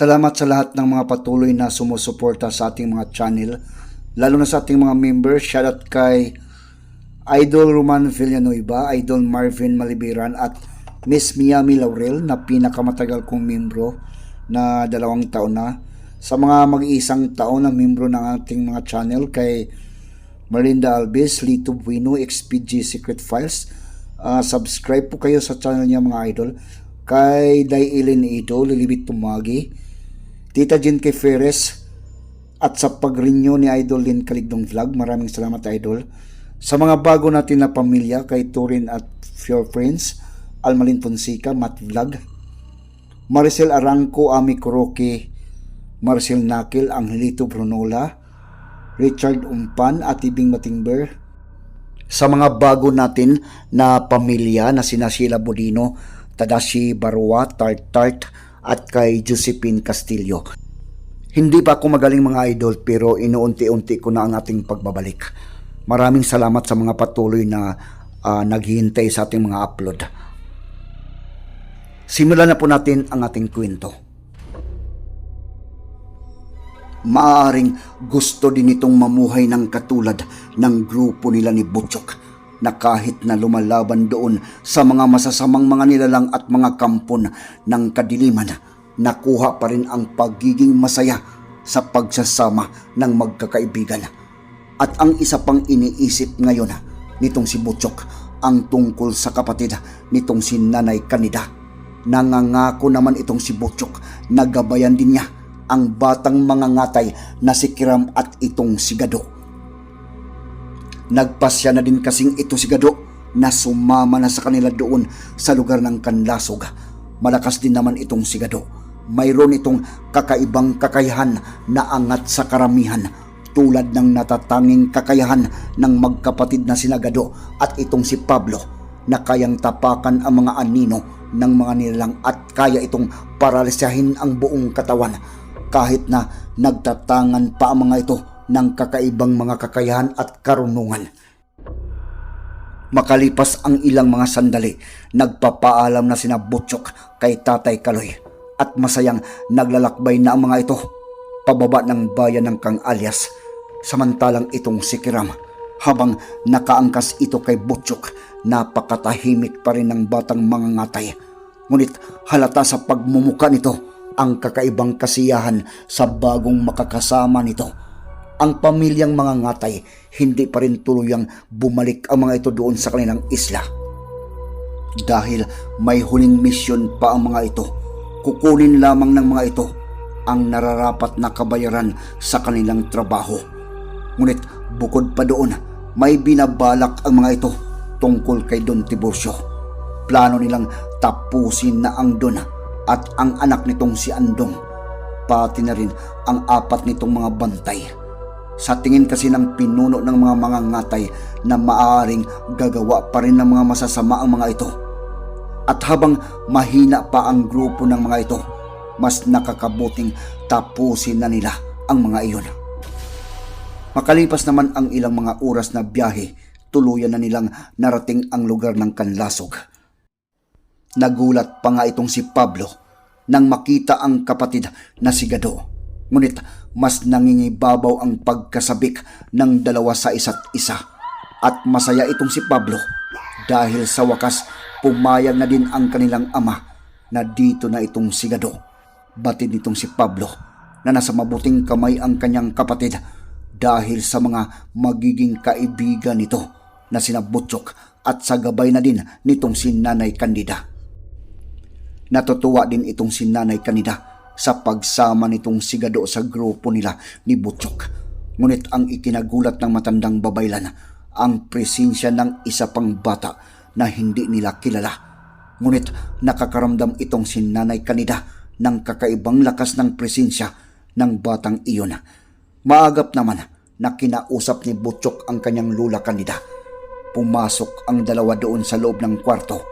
Salamat sa lahat ng mga patuloy na sumusuporta sa ating mga channel, lalo na sa ating mga members. Shoutout kay Idol Roman Villanueva, Idol Marvin Malibiran at Miss Miami Laurel na pinakamatagal kong membro na dalawang taon na. Sa mga mag-iisang taon na membro ng ating mga channel kay Marinda Alves, Lito Bueno, XPG Secret Files. Ah, subscribe po kayo sa channel niya mga idol. Kay Day Ilin Ito, Lilibit Tumagi, Tita Jen K. Ferres, at sa pag-renew ni Idol Lin Kaligdong Vlog. Maraming salamat Idol. Sa mga bago natin na pamilya, kay Turin at Your Friends, Almalin Fonseca, Matt Vlog, Maricel Arangco, Ami Kuroki, Marcel Nakil, Angelito Brunola, Richard Umpan at Ibing Matingber. Sa mga bago natin na pamilya na sina Sheila Bodino, Tadashi Barua, Tart Tart at kay Josephine Castillo. Hindi pa ako magaling mga idol pero inuunti-unti ko na ang ating pagbabalik. Maraming salamat sa mga patuloy na ah, naghihintay sa ating mga upload. Simulan na po natin ang ating kwento. Maaring gusto din itong mamuhay ng katulad ng grupo nila ni Butchok na kahit na lumalaban doon sa mga masasamang mga nilalang at mga kampon ng kadiliman, nakuha pa rin ang pagiging masaya sa pagsasama ng magkakaibigan. At ang isa pang iniisip ngayon nitong si Butchok ang tungkol sa kapatid nitong si Nanay Kanida. Nangangako naman itong si Butchok na gabayan din niya ang batang mga ngatay na si Kiram at itong si Gado. Nagpasya na din kasing ito si Gado na sumama na sa kanila doon sa lugar ng Kanlasog. Malakas din naman itong si Gado. Mayroon itong kakaibang kakayahan na angat sa karamihan tulad ng natatanging kakayahan ng magkapatid na sina Gado at itong si Pablo na kayang tapakan ang mga anino ng mga nilalang at kaya itong paralisahin ang buong katawan kahit na nagtatangan pa ang mga ito ng kakaibang mga kakayahan at karunungan. Makalipas ang ilang mga sandali, nagpapaalam na sina Butchok kay Tatay Kaloy at masayang naglalakbay na ang mga ito pababa ng bayan ng Kang Alias samantalang itong si Kiram habang nakaangkas ito kay Butchok napakatahimik pa rin ng batang mga ngatay ngunit halata sa pagmumuka nito ang kakaibang kasiyahan sa bagong makakasama nito. Ang pamilyang mga ngatay, hindi pa rin tuluyang bumalik ang mga ito doon sa kanilang isla. Dahil may huling misyon pa ang mga ito, kukunin lamang ng mga ito ang nararapat na kabayaran sa kanilang trabaho. Ngunit bukod pa doon, may binabalak ang mga ito tungkol kay Don Tiburcio. Plano nilang tapusin na ang Don at ang anak nitong si Andong, pati na rin ang apat nitong mga bantay. Sa tingin kasi ng pinuno ng mga mga ngatay na maaaring gagawa pa rin ng mga masasama ang mga ito. At habang mahina pa ang grupo ng mga ito, mas nakakabuting tapusin na nila ang mga iyon. Makalipas naman ang ilang mga oras na biyahe, tuluyan na nilang narating ang lugar ng Kanlasog. Nagulat pa nga itong si Pablo nang makita ang kapatid na si Gado. Ngunit mas nangingibabaw ang pagkasabik ng dalawa sa isa't isa. At masaya itong si Pablo dahil sa wakas pumayag na din ang kanilang ama na dito na itong si Gado. Batid nitong si Pablo na nasa mabuting kamay ang kanyang kapatid dahil sa mga magiging kaibigan nito na sina at sa gabay na din nitong si Nanay Candida. Natutuwa din itong si Nanay Kanida sa pagsama nitong sigado sa grupo nila ni Butchok. Ngunit ang ikinagulat ng matandang babaylan ang presensya ng isa pang bata na hindi nila kilala. Ngunit nakakaramdam itong si Nanay Kanida ng kakaibang lakas ng presensya ng batang iyon. Maagap naman na kinausap ni Butchok ang kanyang lula Kanida. Pumasok ang dalawa doon sa loob ng kwarto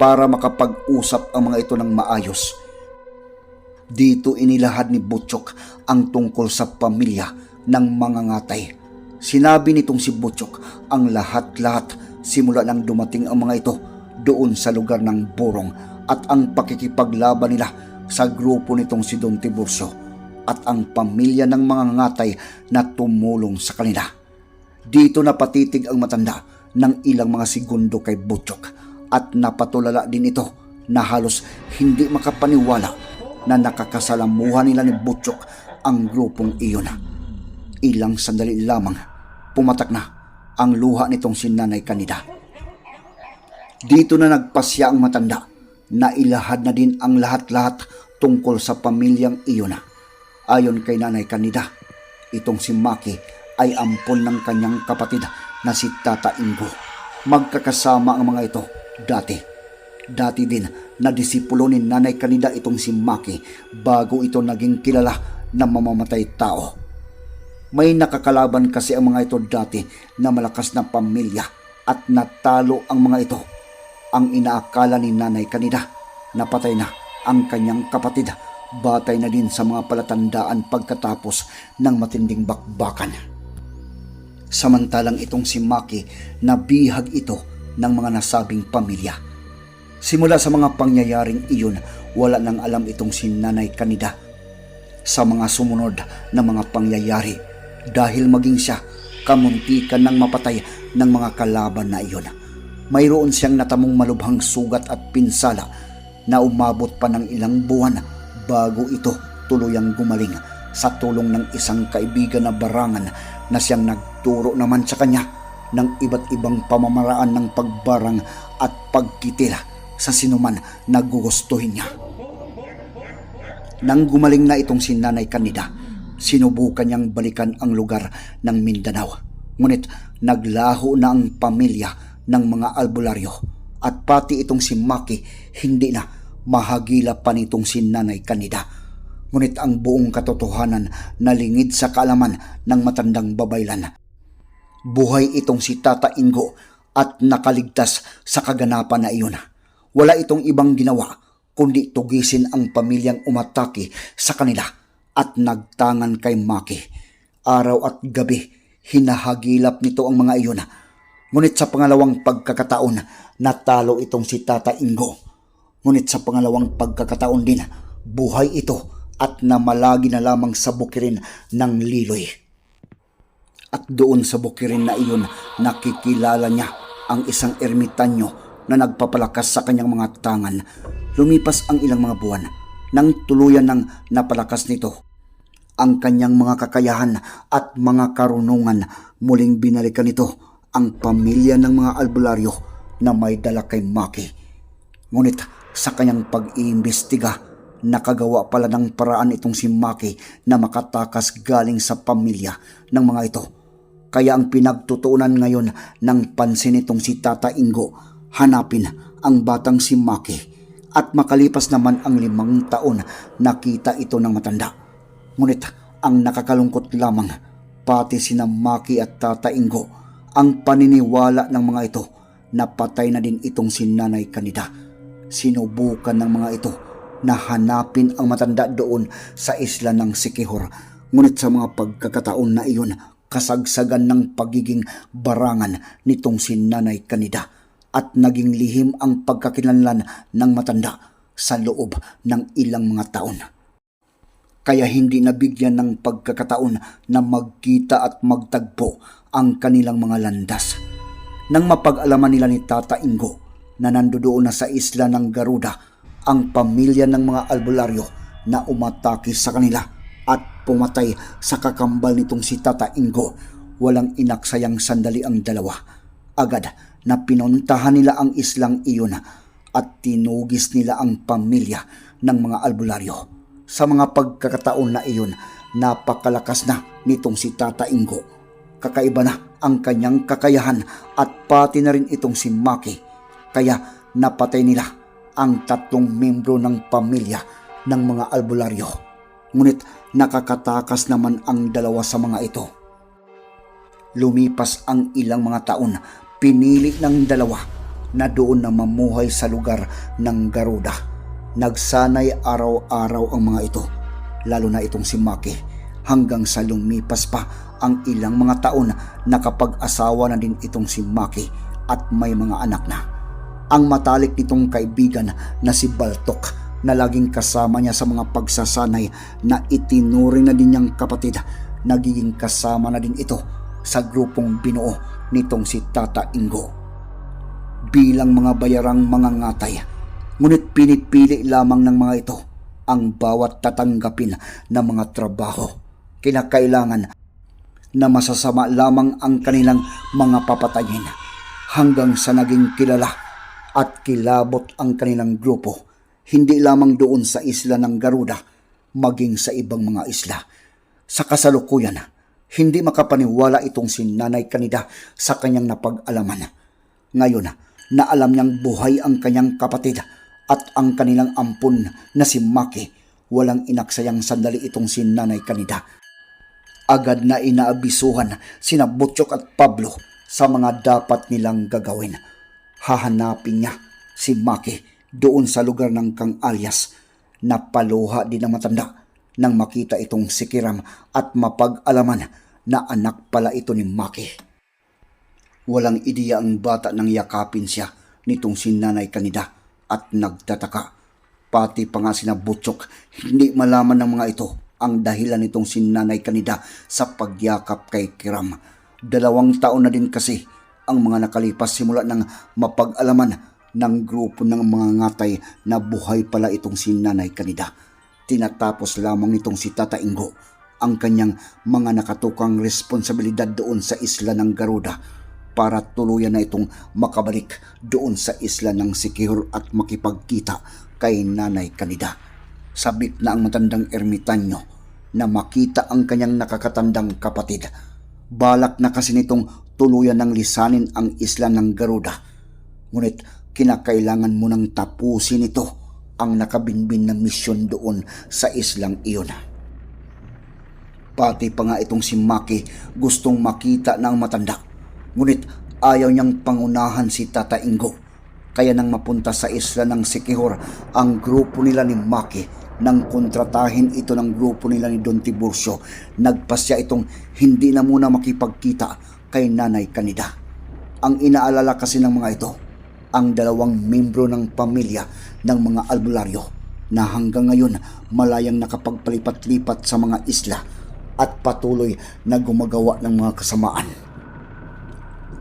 para makapag-usap ang mga ito ng maayos. Dito inilahad ni Butchok ang tungkol sa pamilya ng mga ngatay. Sinabi nitong si Butchok ang lahat-lahat simula nang dumating ang mga ito doon sa lugar ng Borong at ang pakikipaglaban nila sa grupo nitong si Don Tiburcio at ang pamilya ng mga ngatay na tumulong sa kanila. Dito napatitig ang matanda ng ilang mga segundo kay Butchok at napatulala din ito na halos hindi makapaniwala na nakakasalamuhan nila ni Butchok ang grupong iyon. Ilang sandali lamang, pumatak na ang luha nitong si Nanay Kanida. Dito na nagpasya ang matanda na ilahad na din ang lahat-lahat tungkol sa pamilyang iyon. Ayon kay Nanay Kanida, itong si Maki ay ampon ng kanyang kapatid na si Tata Ingo. Magkakasama ang mga ito dati. Dati din na disipulo ni Nanay Kanida itong si Maki bago ito naging kilala na mamamatay tao. May nakakalaban kasi ang mga ito dati na malakas na pamilya at natalo ang mga ito. Ang inaakala ni Nanay Kanida na patay na ang kanyang kapatid batay na din sa mga palatandaan pagkatapos ng matinding bakbakan. Samantalang itong si Maki na bihag ito ng mga nasabing pamilya. Simula sa mga pangyayaring iyon, wala nang alam itong si Nanay Kanida sa mga sumunod na mga pangyayari dahil maging siya kamuntikan ng mapatay ng mga kalaban na iyon. Mayroon siyang natamong malubhang sugat at pinsala na umabot pa ng ilang buwan bago ito tuluyang gumaling sa tulong ng isang kaibigan na barangan na siyang nagturo naman sa kanya ng iba't ibang pamamaraan ng pagbarang at pagkitila sa sinuman na gugustuhin niya. Nang gumaling na itong si Nanay Kanida, sinubukan niyang balikan ang lugar ng Mindanao. Ngunit naglaho na ang pamilya ng mga albularyo at pati itong si Maki hindi na mahagila pa nitong si Nanay Kanida. Ngunit ang buong katotohanan nalingid sa kaalaman ng matandang babaylan. Buhay itong si Tata Ingo at nakaligtas sa kaganapan na iyon. Wala itong ibang ginawa kundi tugisin ang pamilyang umatake sa kanila at nagtangan kay Maki. Araw at gabi, hinahagilap nito ang mga iyon. Ngunit sa pangalawang pagkakataon, natalo itong si Tata Ingo. Ngunit sa pangalawang pagkakataon din, buhay ito at namalagi na lamang sa bukirin ng Liloy. At doon sa bukirin na iyon, nakikilala niya ang isang ermitanyo na nagpapalakas sa kanyang mga tangan. Lumipas ang ilang mga buwan nang tuluyan ng napalakas nito ang kanyang mga kakayahan at mga karunungan muling binalikan nito ang pamilya ng mga albularyo na may dala kay Maki. Ngunit sa kanyang pag-iimbestiga, nakagawa pala ng paraan itong si Maki na makatakas galing sa pamilya ng mga ito. Kaya ang pinagtutuunan ngayon ng pansin itong si Tata Ingo, hanapin ang batang si Maki. At makalipas naman ang limang taon, nakita ito ng matanda. Ngunit ang nakakalungkot lamang, pati sina Maki at Tata Ingo, ang paniniwala ng mga ito na patay na din itong si Nanay Kanida. Sinubukan ng mga ito na hanapin ang matanda doon sa isla ng Sikihor. Ngunit sa mga pagkakataon na iyon, kasagsagan ng pagiging barangan nitong si Nanay Kanida at naging lihim ang pagkakilanlan ng matanda sa loob ng ilang mga taon. Kaya hindi nabigyan ng pagkakataon na magkita at magtagpo ang kanilang mga landas. Nang mapag-alaman nila ni Tata Ingo na nandoon na sa isla ng Garuda ang pamilya ng mga albularyo na umatake sa kanila at pumatay sa kakambal nitong si Tata Ingo, walang inaksayang sandali ang dalawa. Agad na pinuntahan nila ang islang iyon at tinugis nila ang pamilya ng mga albularyo. Sa mga pagkakataon na iyon, napakalakas na nitong si Tata Ingo. Kakaiba na ang kanyang kakayahan at pati na rin itong si Maki. Kaya napatay nila ang tatlong membro ng pamilya ng mga albularyo. Ngunit nakakatakas naman ang dalawa sa mga ito. Lumipas ang ilang mga taon, pinili ng dalawa na doon na mamuhay sa lugar ng Garuda. Nagsanay araw-araw ang mga ito, lalo na itong si Maki, hanggang sa lumipas pa ang ilang mga taon nakapag-asawa na din itong si Maki at may mga anak na. Ang matalik nitong kaibigan na si Baltok na laging kasama niya sa mga pagsasanay na itinuring na din niyang kapatid, nagiging kasama na din ito sa grupong binuo nitong si Tata Ingo. Bilang mga bayarang mga ngatay, ngunit pinipili lamang ng mga ito ang bawat tatanggapin na mga trabaho. Kinakailangan na masasama lamang ang kanilang mga papatayin hanggang sa naging kilala at kilabot ang kanilang grupo hindi lamang doon sa isla ng Garuda maging sa ibang mga isla. Sa kasalukuyan, hindi makapaniwala itong si Nanay Kanida sa kanyang napag-alaman. Ngayon, na alam niyang buhay ang kanyang kapatid at ang kanilang ampun na si Maki, walang inaksayang sandali itong si Nanay Kanida agad na inaabisuhan sina Butchok at Pablo sa mga dapat nilang gagawin. Hahanapin niya si Maki doon sa lugar ng Kang Alias na paluha din ang matanda nang makita itong si Kiram at mapag-alaman na anak pala ito ni Maki. Walang ideya ang bata nang yakapin siya nitong si Nanay Kanida at nagtataka. Pati pa nga sina Butchok, hindi malaman ng mga ito ang dahilan nitong si Nanay Kanida sa pagyakap kay Kiram. Dalawang taon na din kasi ang mga nakalipas simula ng mapag-alaman ng grupo ng mga ngatay na buhay pala itong si Nanay Kanida. Tinatapos lamang nitong si Tata Ingo ang kanyang mga nakatukang responsibilidad doon sa isla ng Garuda para tuluyan na itong makabalik doon sa isla ng Sikihor at makipagkita kay Nanay Kanida. Sabik na ang matandang ermitanyo na makita ang kanyang nakakatandang kapatid. Balak na kasi nitong tuluyan ng lisanin ang isla ng Garuda. Ngunit kinakailangan mo nang tapusin ito ang nakabinbin na misyon doon sa islang iyon. Pati pa nga itong si Maki gustong makita ng matanda. Ngunit ayaw niyang pangunahan si Tata Ingo. Kaya nang mapunta sa isla ng Sikihor ang grupo nila ni Maki nang kontratahin ito ng grupo nila ni Don Tiburcio, nagpasya itong hindi na muna makipagkita kay Nanay Kanida. Ang inaalala kasi ng mga ito, ang dalawang membro ng pamilya ng mga albularyo na hanggang ngayon malayang nakapagpalipat-lipat sa mga isla at patuloy na gumagawa ng mga kasamaan.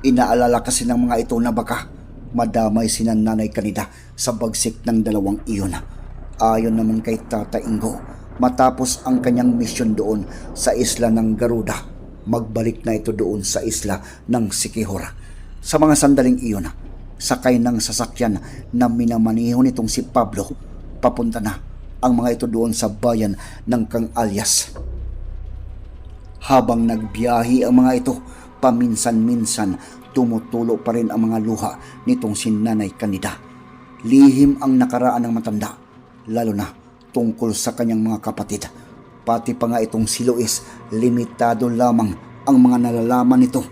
Inaalala kasi ng mga ito na baka madamay si Nanay Kanida sa bagsik ng dalawang iyon. Ayon naman kay Tata Ingo, matapos ang kanyang misyon doon sa isla ng Garuda, magbalik na ito doon sa isla ng Sikihor. Sa mga sandaling iyon, sakay ng sasakyan na minamaniho nitong si Pablo, papunta na ang mga ito doon sa bayan ng Kang Alias. Habang nagbiyahi ang mga ito, paminsan-minsan tumutulo pa rin ang mga luha nitong si Nanay Kanida. Lihim ang nakaraan ng matanda, lalo na tungkol sa kanyang mga kapatid. Pati pa nga itong si Luis, limitado lamang ang mga nalalaman nito.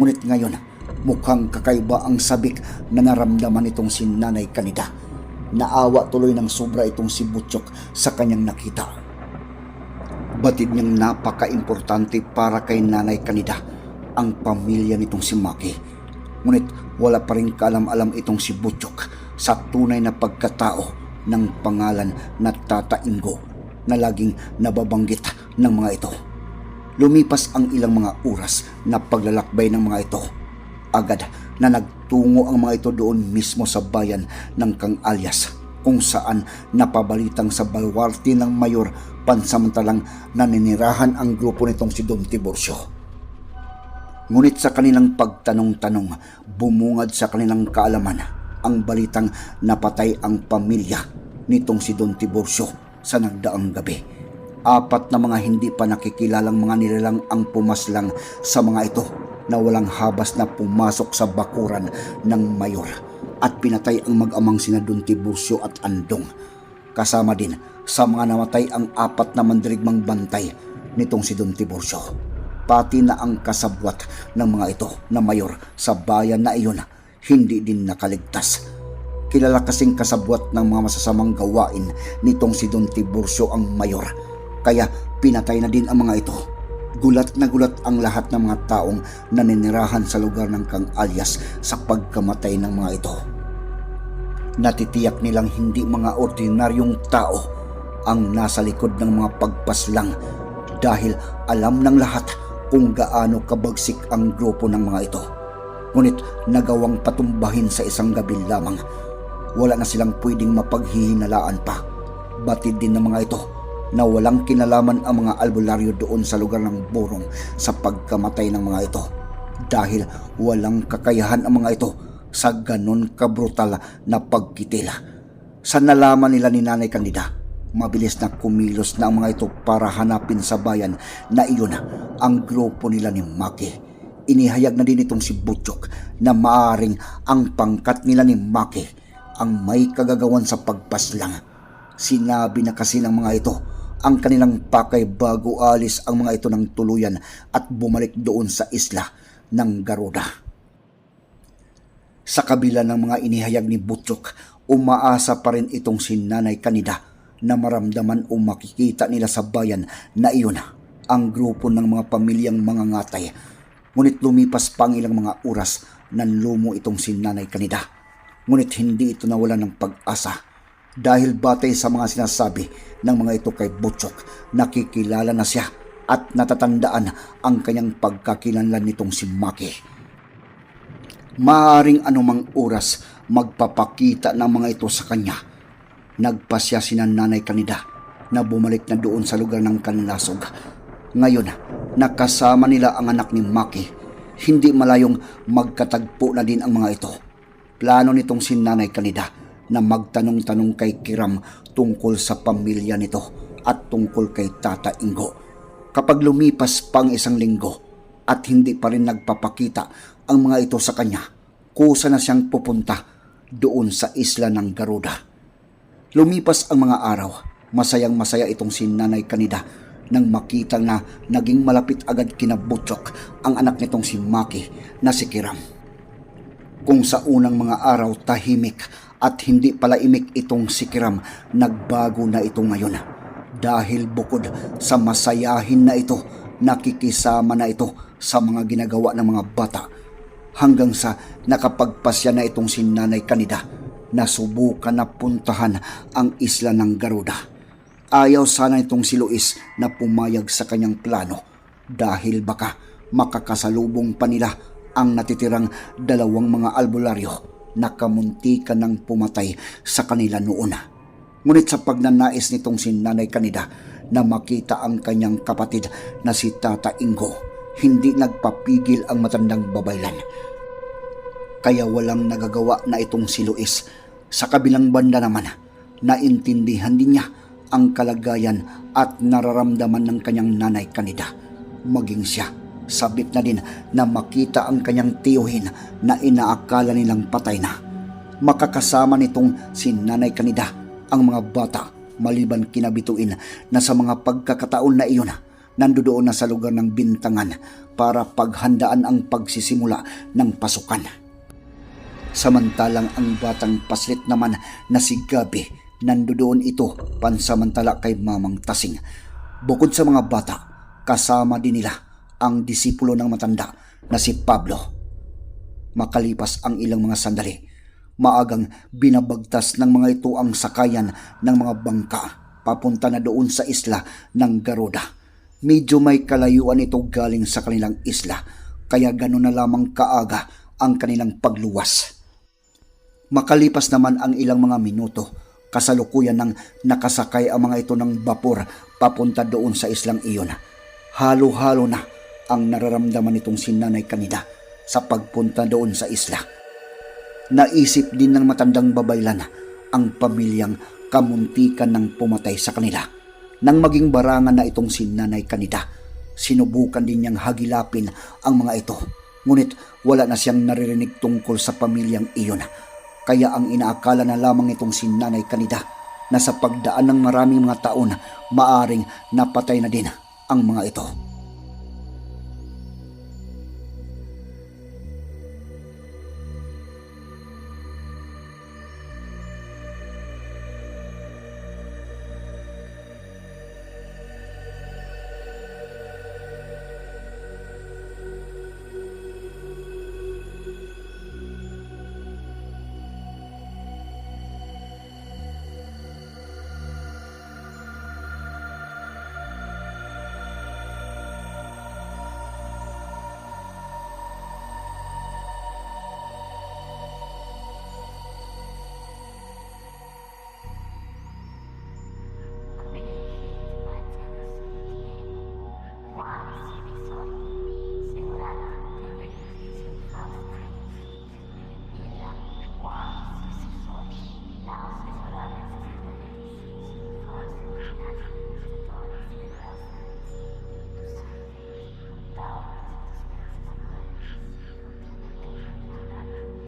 Ngunit ngayon, mukhang kakaiba ang sabik na naramdaman nitong si Nanay Kanida. Naawa tuloy ng sobra itong si Butchok sa kanyang nakita. Batid niyang napaka-importante para kay Nanay Kanida ang pamilya nitong si Maki. Ngunit wala pa rin kaalam-alam itong si Butchok sa tunay na pagkatao ng pangalan na Tata Ingo na laging nababanggit ng mga ito. Lumipas ang ilang mga oras na paglalakbay ng mga ito. Agad na nagtungo ang mga ito doon mismo sa bayan ng Kang Alias kung saan napabalitang sa balwarte ng mayor pansamantalang naninirahan ang grupo nitong si Don Tiburcio. Ngunit sa kanilang pagtanong-tanong, bumungad sa kanilang kaalaman ang balitang napatay ang pamilya nitong si Don Tiburcio sa nagdaang gabi. Apat na mga hindi pa nakikilalang mga nilalang ang pumaslang sa mga ito na walang habas na pumasok sa bakuran ng mayor at pinatay ang mag-amang sina Don Tiburcio at Andong. Kasama din sa mga namatay ang apat na mandirigmang bantay nitong si Don Tiburcio. Pati na ang kasabwat ng mga ito na mayor sa bayan na iyon hindi din nakaligtas. Kilala kasing kasabwat ng mga masasamang gawain nitong si Don Tiburcio ang mayor. Kaya pinatay na din ang mga ito. Gulat na gulat ang lahat ng mga taong naninirahan sa lugar ng Kang Alias sa pagkamatay ng mga ito. Natitiyak nilang hindi mga ordinaryong tao ang nasa likod ng mga pagpaslang dahil alam ng lahat kung gaano kabagsik ang grupo ng mga ito. Ngunit nagawang patumbahin sa isang gabi lamang. Wala na silang pwedeng mapaghihinalaan pa. Batid din ng mga ito na walang kinalaman ang mga albularyo doon sa lugar ng burong sa pagkamatay ng mga ito dahil walang kakayahan ang mga ito sa ganon kabrutal na pagkitila. Sa nalaman nila ni Nanay Candida, mabilis na kumilos na ang mga ito para hanapin sa bayan na iyon ang grupo nila ni Maki. Inihayag na din itong si Butchok na maaring ang pangkat nila ni Maki ang may kagagawan sa pagpaslang. Sinabi na kasi ng mga ito ang kanilang pakay bago alis ang mga ito ng tuluyan at bumalik doon sa isla ng Garuda. Sa kabila ng mga inihayag ni Butchok, umaasa pa rin itong si Nanay Kanida na maramdaman o makikita nila sa bayan na iyon ang grupo ng mga pamilyang mga ngatay. Ngunit lumipas pa ang ilang mga oras nan lumo itong si Nanay Kanida. Ngunit hindi ito nawala ng pag-asa dahil batay sa mga sinasabi ng mga ito kay Butchok, nakikilala na siya at natatandaan ang kanyang pagkakilanlan nitong si Maki maaring anumang oras magpapakita ng mga ito sa kanya. Nagpasya si Nanay Kanida na bumalik na doon sa lugar ng kanlasog. Ngayon, nakasama nila ang anak ni Maki. Hindi malayong magkatagpo na din ang mga ito. Plano nitong si Nanay Kanida na magtanong-tanong kay Kiram tungkol sa pamilya nito at tungkol kay Tata Ingo. Kapag lumipas pang isang linggo at hindi pa rin nagpapakita ang mga ito sa kanya, kusa na siyang pupunta doon sa isla ng Garuda. Lumipas ang mga araw, masayang masaya itong si Nanay Kanida nang makita na naging malapit agad kina ang anak nitong si Maki na si Kiram. Kung sa unang mga araw tahimik at hindi pala imik itong si Kiram, nagbago na ito ngayon. Dahil bukod sa masayahin na ito, nakikisama na ito sa mga ginagawa ng mga bata. Hanggang sa nakapagpasya na itong si Nanay Kanida. Na subukan na puntahan ang isla ng Garuda. Ayaw sana itong si Luis na pumayag sa kanyang plano. Dahil baka makakasalubong pa nila ang natitirang dalawang mga albularyo na kamuntikan ng pumatay sa kanila noon. Ngunit sa pagnanais nitong si Nanay Kanida na makita ang kanyang kapatid na si Tata Ingo, hindi nagpapigil ang matandang babaylan. Kaya walang nagagawa na itong si Luis. Sa kabilang banda naman, naintindihan din niya ang kalagayan at nararamdaman ng kanyang nanay kanida. Maging siya, sabik na din na makita ang kanyang tiyuhin na inaakala nilang patay na. Makakasama nitong si nanay kanida ang mga bata maliban kinabituin na sa mga pagkakataon na iyon nandoon na sa lugar ng bintangan para paghandaan ang pagsisimula ng pasukan. Samantalang ang batang paslit naman na si Gabi nandoon ito pansamantala kay Mamang Tasing. Bukod sa mga bata, kasama din nila ang disipulo ng matanda na si Pablo. Makalipas ang ilang mga sandali, maagang binabagtas ng mga ito ang sakayan ng mga bangka papunta na doon sa isla ng Garuda medyo may kalayuan ito galing sa kanilang isla, kaya gano'n na lamang kaaga ang kanilang pagluwas. Makalipas naman ang ilang mga minuto, kasalukuyan ng nakasakay ang mga ito ng bapor papunta doon sa islang iyon. Halo-halo na ang nararamdaman nitong sinanay kanida sa pagpunta doon sa isla. Naisip din ng matandang babaylan ang pamilyang kamuntikan ng pumatay sa kanila nang maging barangan na itong si Nanay Kanida. Sinubukan din niyang hagilapin ang mga ito. Ngunit wala na siyang naririnig tungkol sa pamilyang iyon. Kaya ang inaakala na lamang itong si Nanay Kanida na sa pagdaan ng maraming mga taon, maaring napatay na din ang mga ito.